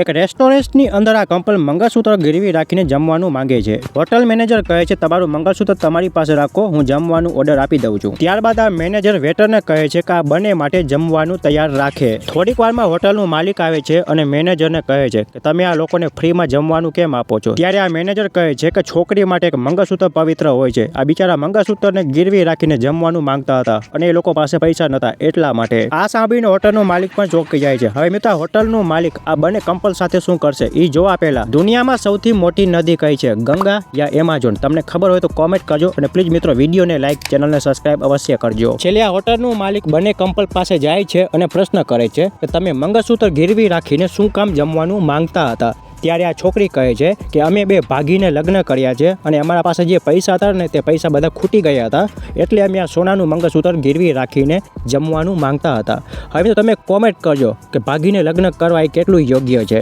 એક રેસ્ટોરન્ટની અંદર આ કપલ મંગળસૂત્ર ગીરવી રાખીને જમવાનું માંગે છે. હોટલ મેનેજર કહે છે, તમારું મંગળસૂત્ર તમારી પાસે રાખો, હું જમવાનું ઓર્ડર આપી દઉં છું. ત્યારબાદ આ મેનેજર વેટરને કહે છે કે આ બંને માટે જમવાનું તૈયાર રાખે. થોડીક વારમાં હોટલનું માલિક આવે છે અને મેનેજરને કહે છે કે, તમે આ લોકોને ફ્રીમાં જમવાનું કેમ આપો છો? ત્યારે આ મેનેજર કહે છે કે, છોકરી માટે એક મંગળસૂત્ર પવિત્ર હોય છે. આ બિચારા મંગળસૂત્રને ગીરવી રાખીને જમવાનું માંગતા હતા અને એ લોકો પાસે પૈસા નતા એટલા માટે. આ સાંભળીને હોટલનો માલિક પણ ચોંકી જાય છે. હવે મિત્રો હોટલનો માલિક આ બંને કમ્પલ સાથે શું કરશે? એ જોવા પહેલા દુનિયામાં સૌથી મોટી નદી કઈ છે? ગંગા યા એમાઝોન? તમને ખબર હોય તો કોમેન્ટ કરજો અને પ્લીઝ મિત્રો વિડીયોને લાઈક ચેનલને સબસ્ક્રાઇબ અવશ્ય કરજો. છેલ્લે આ હોટલનું માલિક બંને કમ્પલ પાસે જાય છે અને પ્રશ્ન કરે છે કે તમે મંગળસૂત્ર ગીરવી રાખીને શું કામ જમવાનું માંગતા હતા? ત્યારે આ છોકરી કહે છે કે અમે બે ભાગીને લગ્ન કર્યા છે અને અમારા પાસે જે પૈસા હતા ને તે પૈસા બધા ખૂટી ગયા હતા. એટલે અમે આ સોનાનું મંગળસૂત્ર ગીરવી રાખીને જમવાનું માંગતા હતા. હવે તો તમે કોમેન્ટ કરજો કે ભાગીને લગ્ન કરવા એ કેટલું યોગ્ય છે.